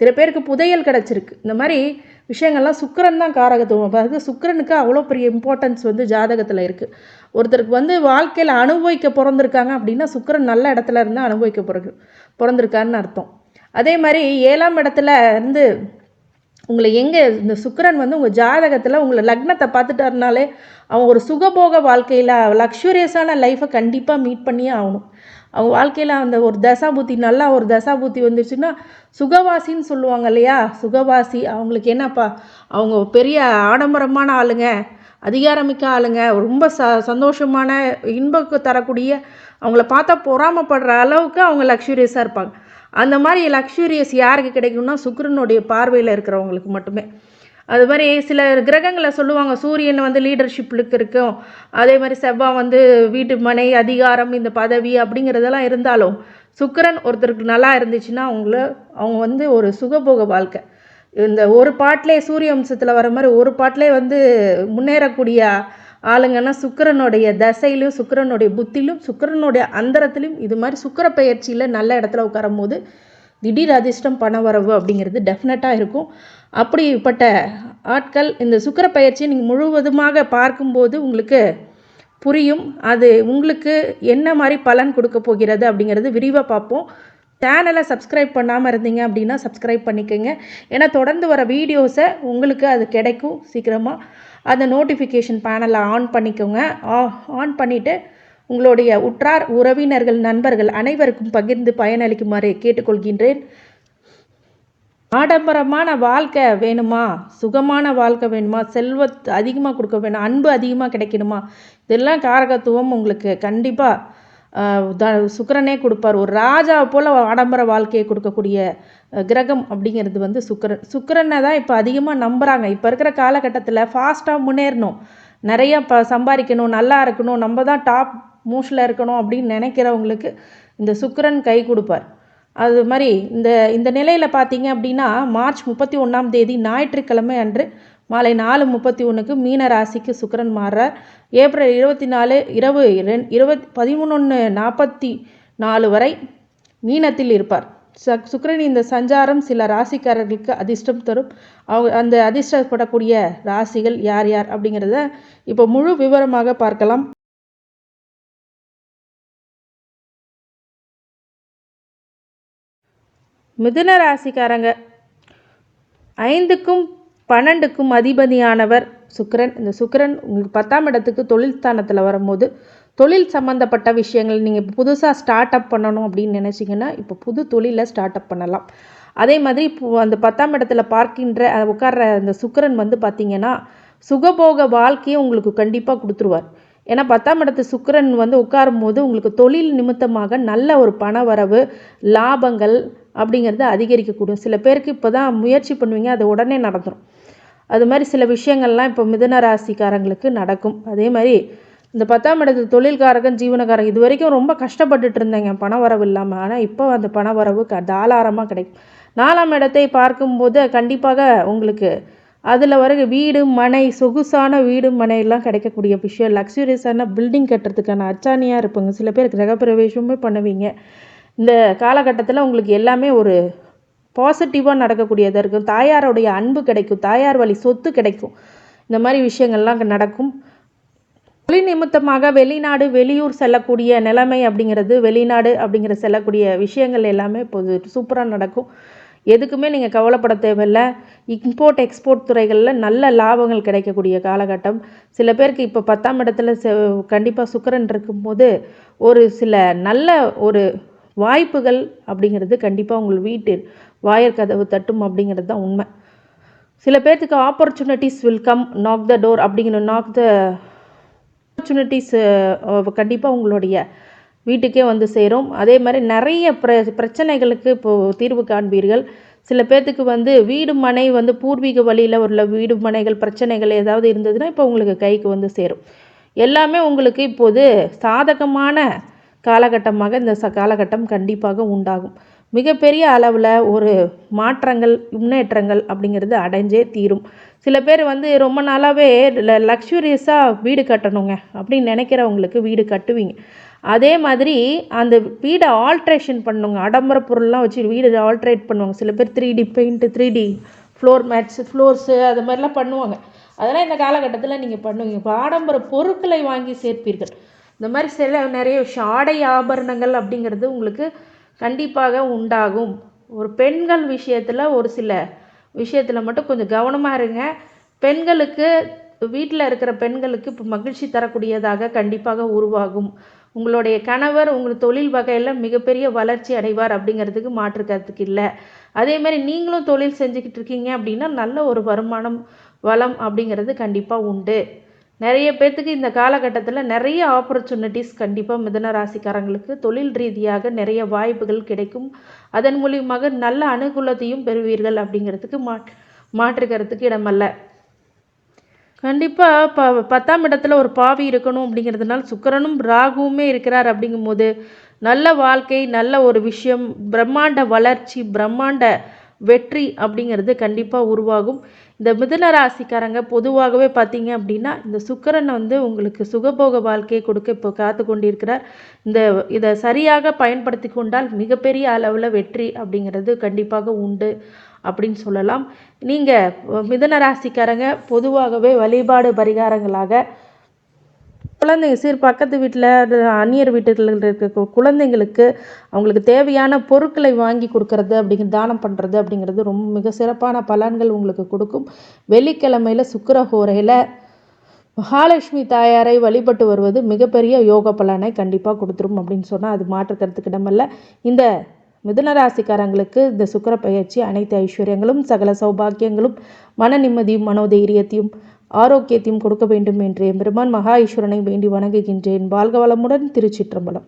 சில பேருக்கு புதையல் கிடச்சிருக்கு. இந்த மாதிரி விஷயங்கள்லாம் சுக்கரன் தான் காரகத்துவம். அதாவது சுக்கிரனுக்கு அவ்வளோ பெரிய இம்பார்ட்டன்ஸ் வந்து ஜாதகத்தில் இருக்குது ஒருத்தருக்கு வந்து வாழ்க்கையில் அனுபவிக்க பிறந்திருக்காங்க அப்படின்னா சுக்கரன் நல்ல இடத்துல இருந்து அனுபவிக்க பிறகு பிறந்திருக்காருன்னு அர்த்தம். அதே மாதிரி ஏழாம் இடத்துல இருந்து உங்களை எங்கே இந்த சுக்கிரன் வந்து உங்கள் ஜாதகத்தில் உங்களை லக்னத்தை பார்த்துட்டாருனாலே அவன் ஒரு சுகபோக வாழ்க்கையில் லக்ஸுரியஸான லைஃப்பை கண்டிப்பாக மீட் பண்ணியே ஆகணும். அவங்க வாழ்க்கையில் அந்த ஒரு தசாபூத்தி நல்லா ஒரு தசாபூத்தி வந்துருச்சுன்னா சுகவாசின்னு சொல்லுவாங்க இல்லையா? சுகவாசி அவங்களுக்கு என்னப்பா? அவங்க பெரிய ஆடம்பரமான ஆளுங்க அதிகாரமிக்க ஆளுங்க ரொம்ப ச சந்தோஷமான இன்பக்கு தரக்கூடிய அவங்கள பார்த்தா பொறாமப்படுற அளவுக்கு அவங்க லக்ஸுரியஸாக இருப்பாங்க. அந்த மாதிரி லக்ஸூரியஸ் யாருக்கு கிடைக்கும்னா சுக்கரனுடைய பார்வையில் இருக்கிறவங்களுக்கு மட்டுமே. அது மாதிரி சில கிரகங்களை சொல்லுவாங்க சூரியன் வந்து லீடர்ஷிப்புக்கு இருக்கும். அதே மாதிரி செவ்வாய் வந்து வீட்டு மனை அதிகாரம் இந்த பதவி அப்படிங்கிறதெல்லாம் இருந்தாலும் சுக்கிரன் ஒருத்தருக்கு நல்லா இருந்துச்சுன்னா அவங்கள அவங்க வந்து ஒரு சுகபோக வாழ்க்கை. இந்த ஒரு பாட்டிலே சூரிய வம்சத்தில் வர மாதிரி ஒரு பாட்டிலே வந்து முன்னேறக்கூடிய ஆளுங்கன்னா சுக்கிரனுடைய தசையிலும் சுக்கிரனுடைய புத்திலும் சுக்கிரனுடைய அந்தரத்திலையும் இது மாதிரி சுக்கிர பயிற்சியில் நல்ல இடத்துல உட்காரும் போது திடீர் அதிர்ஷ்டம் பண வரவு அப்படிங்கிறது டெஃபினட்டாக இருக்கும். அப்படிப்பட்ட ஆட்கள் இந்த சுக்கிர பயிற்சியை நீங்கள் முழுவதுமாக பார்க்கும்போது உங்களுக்கு புரியும். அது உங்களுக்கு என்ன மாதிரி பலன் கொடுக்க போகிறது அப்படிங்கிறது விரிவாக பார்ப்போம். சேனலை சப்ஸ்கிரைப் பண்ணாமல் இருந்தீங்க அப்படின்னா சப்ஸ்கிரைப் பண்ணிக்கோங்க. ஏன்னா தொடர்ந்து வர வீடியோஸை உங்களுக்கு அது கிடைக்கும் சீக்கிரமாக அந்த நோட்டிஃபிகேஷன் பேனலை ஆன் பண்ணிக்கோங்க. ஆன் பண்ணிவிட்டு உங்களுடைய உற்றார் உறவினர்கள் நண்பர்கள் அனைவருக்கும் பகிர்ந்து பயனளிக்குமாறு கேட்டுக்கொள்கின்றேன். ஆடம்பரமான வாழ்க்கை வேணுமா? சுகமான வாழ்க்கை வேணுமா? செல்வத் அதிகமாக கொடுக்க வேணும் அன்பு அதிகமாக கிடைக்கணுமா? இதெல்லாம் காரகத்துவம் உங்களுக்கு. கண்டிப்பாக த சுக்கிரனே கொடுப்பார். ஒரு ராஜா போல் ஆடம்பர வாழ்க்கையை கொடுக்கக்கூடிய கிரகம் அப்படிங்கிறது வந்து சுக்கிரன் சுக்கிரனை தான் இப்போ அதிகமாக நம்புகிறாங்க இப்போ இருக்கிற காலகட்டத்தில் ஃபாஸ்ட்டாக முன்னேறணும். நிறைய ப சம்பாதிக்கணும் நல்லா இருக்கணும். நம்ம தான் டாப் மூஷில் இருக்கணும் அப்படின்னு நினைக்கிறவங்களுக்கு இந்த சுக்கிரன் கை கொடுப்பார். அது மாதிரி இந்த இந்த நிலையில் பார்த்தீங்க அப்படின்னா மார்ச் முப்பத்தி ஒன்றாம் தேதி ஞாயிற்றுக்கிழமை அன்று மாலை நாலு முப்பத்தி ஒன்றுக்கு மீன ராசிக்கு சுக்கரன் மாறுறார். ஏப்ரல் இருபத்தி நாலு இரவு ரெண் இருபத் பதிமூணு நாற்பத்தி நாலு வரை மீனத்தில் இருப்பார். ச சுக்கரன் இந்த சஞ்சாரம் சில ராசிக்காரர்களுக்கு அதிர்ஷ்டம் தரும். அவங்க அந்த அதிர்ஷ்டப்படக்கூடிய ராசிகள் யார் யார் அப்படிங்கிறத இப்போ முழு விவரமாக பார்க்கலாம். மிதுன ராசிக்காரங்க. ஐந்துக்கும் பன்னெண்டுக்கும் அதிபதியானவர் சுக்கரன். இந்த சுக்கிரன் உங்களுக்கு பத்தாம் இடத்துக்கு தொழில் ஸ்தானத்தில் வரும்போது தொழில் சம்மந்தப்பட்ட விஷயங்கள் நீங்கள் இப்போ புதுசாக ஸ்டார்ட் அப் பண்ணணும் அப்படின்னு நினச்சிங்கன்னா இப்போ புது தொழிலை ஸ்டார்ட் அப் பண்ணலாம். அதே மாதிரி இப்போ அந்த பத்தாம் இடத்துல பார்க்கின்ற உட்கார்ற அந்த சுக்கரன் வந்து பார்த்திங்கன்னா சுகபோக வாழ்க்கையை உங்களுக்கு கண்டிப்பாக கொடுத்துருவார். ஏன்னா பத்தாம் இடத்து சுக்கரன் வந்து உட்காரும் போது உங்களுக்கு தொழில் நிமித்தமாக நல்ல ஒரு பண வரவு லாபங்கள் அப்படிங்கிறது அதிகரிக்கக்கூடும். சில பேருக்கு இப்போ தான் முயற்சி பண்ணுவீங்க அது உடனே நடந்துடும் அது மாதிரி சில விஷயங்கள்லாம் இப்போ மிதுன ராசிக்காரங்களுக்கு நடக்கும். அதே மாதிரி இந்த பத்தாம் இடத்து தொழில்காரகன் ஜீவனக்காரன் இது வரைக்கும் ரொம்ப கஷ்டப்பட்டுட்டு இருந்தேங்க பண வரவு இல்லாமல் ஆனால் இப்போ அந்த பண வரவு க தாளாரமாக கிடைக்கும். நாலாம் இடத்தை பார்க்கும்போது கண்டிப்பாக உங்களுக்கு அதில் வர வீடு மனை சொகுசான வீடு மனையெல்லாம் கிடைக்கக்கூடிய விஷயம். லக்ஸுரியஸான பில்டிங் கட்டுறதுக்கான அச்சாணியாக இருப்பாங்க. சில பேர் கிரகப்பிரவேசமே பண்ணுவீங்க. இந்த காலகட்டத்தில் உங்களுக்கு எல்லாமே ஒரு பாசிட்டிவாக நடக்கக்கூடியதாக இருக்கும். தாயாருடைய அன்பு கிடைக்கும். தாயார் வழி சொத்து கிடைக்கும். இந்த மாதிரி விஷயங்கள்லாம் அங்கே நடக்கும். தொழில் நிமித்தமாக வெளிநாடு வெளியூர் செல்லக்கூடிய நிலைமை அப்படிங்கிறது வெளிநாடு அப்படிங்கிற செல்லக்கூடிய விஷயங்கள் எல்லாமே இப்போது சூப்பராக நடக்கும். எதுக்குமே நீங்கள் கவலைப்பட தேவையில்லை. இம்போர்ட் எக்ஸ்போர்ட் துறைகளில் நல்ல லாபங்கள் கிடைக்கக்கூடிய காலகட்டம். சில பேருக்கு இப்போ பத்தாம் இடத்துல செ கண்டிப்பாக சுக்கரன் இருக்கும்போது ஒரு சில நல்ல ஒரு வாய்ப்புகள் அப்படிங்கிறது கண்டிப்பாக உங்கள் வீட்டு வாயர் கதவு தட்டும் அப்படிங்கிறது தான் உண்மை. சில பேர்த்துக்கு opportunities will come knock the door அப்படிங்கிற நாக் த ஆப்பர்ச்சுனிட்டிஸ் கண்டிப்பாக உங்களுடைய வீட்டுக்கே வந்து சேரும். அதே மாதிரி நிறைய பிர பிரச்சனைகளுக்கு இப்போது தீர்வு காண்பீர்கள். சில பேர்த்துக்கு வந்து வீடு மனை வந்து பூர்வீக வழியில் உள்ள வீடு மனைகள் பிரச்சனைகள் ஏதாவது இருந்ததுன்னா இப்போ உங்களுக்கு கைக்கு வந்து சேரும். எல்லாமே உங்களுக்கு இப்போது சாதகமான காலகட்டமாக இந்த ச காலகட்டம் கண்டிப்பாக உண்டாகும். மிகப்பெரிய அளவில் ஒரு மாற்றங்கள் முன்னேற்றங்கள் அப்படிங்கிறது அடைஞ்சே தீரும். சில பேர் வந்து ரொம்ப நாளாகவே லக்ஸுரியஸாக வீடு கட்டணுங்க அப்படின்னு நினைக்கிறவங்களுக்கு வீடு கட்டுவீங்க. அதே மாதிரி அந்த வீடை ஆல்ட்ரேஷன் பண்ணுங்க. ஆடம்பர பொருள்லாம் வச்சு வீடு ஆல்ட்ரேட் பண்ணுவாங்க. சில பேர் three D paint three D floor mats floors அது மாதிரிலாம் பண்ணுவாங்க. அதெல்லாம் இந்த காலகட்டத்தில் நீங்கள் பண்ணுவீங்க. இப்போ ஆடம்பர பொருட்களை வாங்கி சேர்ப்பீர்கள். இந்த மாதிரி சில நிறைய விஷயம் ஆடை ஆபரணங்கள் அப்படிங்கிறது உங்களுக்கு கண்டிப்பாக உண்டாகும். ஒரு பெண்கள் விஷயத்தில் ஒரு சில விஷயத்தில் மட்டும் கொஞ்சம் கவனமாக இருங்க. பெண்களுக்கு வீட்டில் இருக்கிற பெண்களுக்கு இப்போ மகிழ்ச்சி தரக்கூடியதாக கண்டிப்பாக உருவாகும். உங்களுடைய கணவர் உங்கள் தொழில் வகையில் மிகப்பெரிய வளர்ச்சி அடைவார் அப்படிங்கிறதுக்கு மாற்று கருத்துக்கு இல்லை. அதே மாதிரி நீங்களும் தொழில் செஞ்சுக்கிட்டு இருக்கீங்க அப்படின்னா நல்ல ஒரு வருமானம் வளம் அப்படிங்கிறது கண்டிப்பாக உண்டு. நிறைய பேர்த்துக்கு இந்த காலகட்டத்தில் நிறைய ஆப்பர்ச்சுனிட்டிஸ் கண்டிப்பாக மிதன ராசிக்காரங்களுக்கு தொழில் ரீதியாக நிறைய வாய்ப்புகள் கிடைக்கும். அதன் மூலியமாக நல்ல அனுகூலத்தையும் பெறுவீர்கள் அப்படிங்கிறதுக்கு மா மாற்றுக்கிறதுக்கு இடமல்ல. கண்டிப்பாக ப பத்தாம் இடத்துல ஒரு பாவி இருக்கணும் அப்படிங்கிறதுனால சுக்கரனும் ராகுவுமே இருக்கிறார் அப்படிங்கும்போது நல்ல வாழ்க்கை நல்ல ஒரு விஷயம் பிரம்மாண்ட வளர்ச்சி பிரம்மாண்ட வெற்றி அப்படிங்கிறது கண்டிப்பாக உருவாகும். இந்த மிதுன ராசிக்காரங்க பொதுவாகவே பார்த்தீங்க அப்படின்னா இந்த சுக்கரன் வந்து உங்களுக்கு சுகபோக வாழ்க்கையை கொடுக்க இப்போ காத்து கொண்டிருக்கிறார். இந்த இதை சரியாக பயன்படுத்தி கொண்டால் மிகப்பெரிய அளவில் வெற்றி அப்படிங்கிறது கண்டிப்பாக உண்டு அப்படின்னு சொல்லலாம். நீங்கள் மிதன ராசிக்காரங்க பொதுவாகவே வழிபாடு பரிகாரங்களாக குழந்தைங்க சீர் பக்கத்து வீட்டில் அந்நியர் வீட்டுகளில் இருக்க குழந்தைங்களுக்கு அவங்களுக்கு தேவையான பொருட்களை வாங்கி கொடுக்கறது அப்படிங்கிற தானம் பண்ணுறது அப்படிங்கிறது ரொம்ப மிக சிறப்பான பலன்கள் உங்களுக்கு கொடுக்கும். வெள்ளிக்கிழமையில் சுக்கரஹோரையில் மகாலட்சுமி தாயாரை வழிபட்டு வருவது மிகப்பெரிய யோக பலனை கண்டிப்பாக கொடுத்துரும் அப்படின்னு சொன்னால் அது மாற்றுக்கிறதுக்கு இடமல்ல இந்த மிதுனராசிக்காரங்களுக்கு இந்த சுக்கிர பயிற்சி அனைத்து ஐஸ்வர்யங்களும் சகல சௌபாக்கியங்களும் மன நிம்மதியும் மனோதைரியத்தையும் ஆரோக்கியத்தையும் கொடுக்க வேண்டும் என்று எம்பெருமான் மகா ஈஸ்வரனை வேண்டி வணங்குகின்றேன். வாழ்க வளமுடன் திருச்சிற்றம்பலம்.